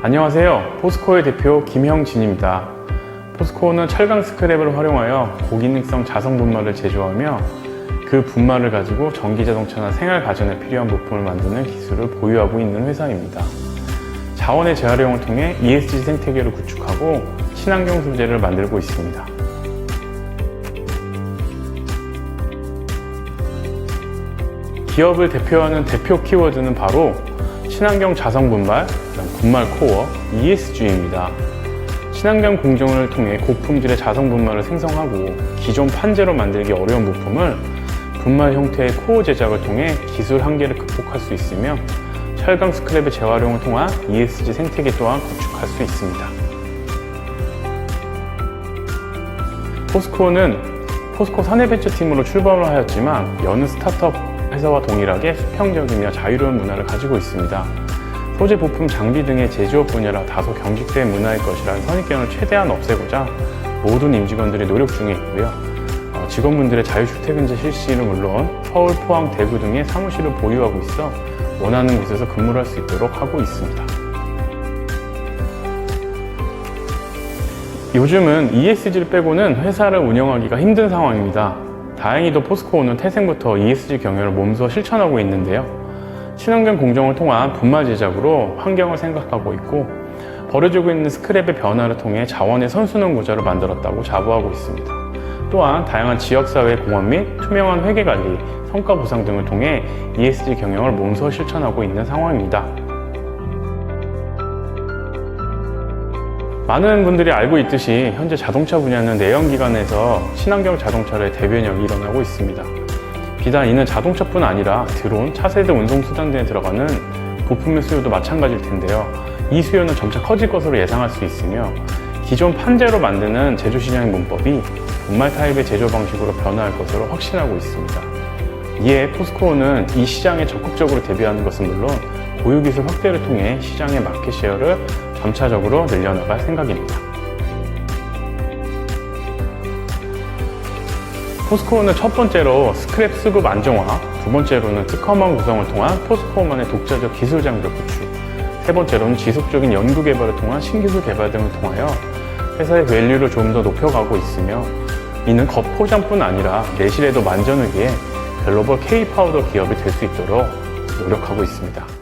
안녕하세요. 포스코의 대표 김형진입니다. 포스코는 철강 스크랩을 활용하여 고기능성 자성 분말을 제조하며 그 분말을 가지고 전기 자동차나 생활 가전에 필요한 부품을 만드는 기술을 보유하고 있는 회사입니다. 자원의 재활용을 통해 ESG 생태계를 구축하고 친환경 소재를 만들고 있습니다. 기업을 대표하는 대표 키워드는 바로 친환경 자성 그다음 분말 코어, ESG입니다. 친환경 공정을 통해 고품질의 자성 분말을 생성하고 기존 판재로 만들기 어려운 부품을 분말 형태의 코어 제작을 통해 기술 한계를 극복할 수 있으며 철강 스크랩의 재활용을 통한 ESG 생태계 또한 구축할 수 있습니다. 포스코는 포스코 사내벤처팀으로 출범을 하였지만 여느 스타트업 회사와 동일하게 수평적이며 자유로운 문화를 가지고 있습니다. 소재, 부품, 장비 등의 제조업 분야라 다소 경직된 문화일 것이라는 선입견을 최대한 없애고자 모든 임직원들이 노력 중에 있고요. 어, 직원분들의 자유출퇴근제 실시는 물론 서울, 포항, 대구 등의 사무실을 보유하고 있어 원하는 곳에서 근무를 할 수 있도록 하고 있습니다. 요즘은 ESG를 빼고는 회사를 운영하기가 힘든 상황입니다. 다행히도 포스코는 태생부터 ESG 경영을 몸소 실천하고 있는데요. 친환경 공정을 통한 분말 제작으로 환경을 생각하고 있고 버려지고 있는 스크랩의 변화를 통해 자원의 선순환 구조를 만들었다고 자부하고 있습니다. 또한 다양한 지역사회 공헌 및 투명한 회계관리, 성과 보상 등을 통해 ESG 경영을 몸소 실천하고 있는 상황입니다. 많은 분들이 알고 있듯이 현재 자동차 분야는 내연기관에서 친환경 자동차의 대변혁이 일어나고 있습니다. 비단 이는 자동차뿐 아니라 드론, 차세대 운송수단 등에 들어가는 부품의 수요도 마찬가지일 텐데요. 이 수요는 점차 커질 것으로 예상할 수 있으며 기존 판재로 만드는 제조 시장의 문법이 분말 타입의 제조 방식으로 변화할 것으로 확신하고 있습니다. 이에 포스코는 이 시장에 적극적으로 대비하는 것은 물론 보유 기술 확대를 통해 시장의 마켓 쉐어를 점차적으로 늘려나갈 생각입니다. 포스코는 첫 번째로 스크랩 수급 안정화, 두 번째로는 특허망 구성을 통한 포스코만의 독자적 기술 장벽 구축, 세 번째로는 지속적인 연구 개발을 통한 신기술 개발 등을 통하여 회사의 밸류를 좀 더 높여가고 있으며 이는 겉포장뿐 아니라 내실에도 만전을 기해 글로벌 K 파우더 기업이 될 수 있도록 노력하고 있습니다.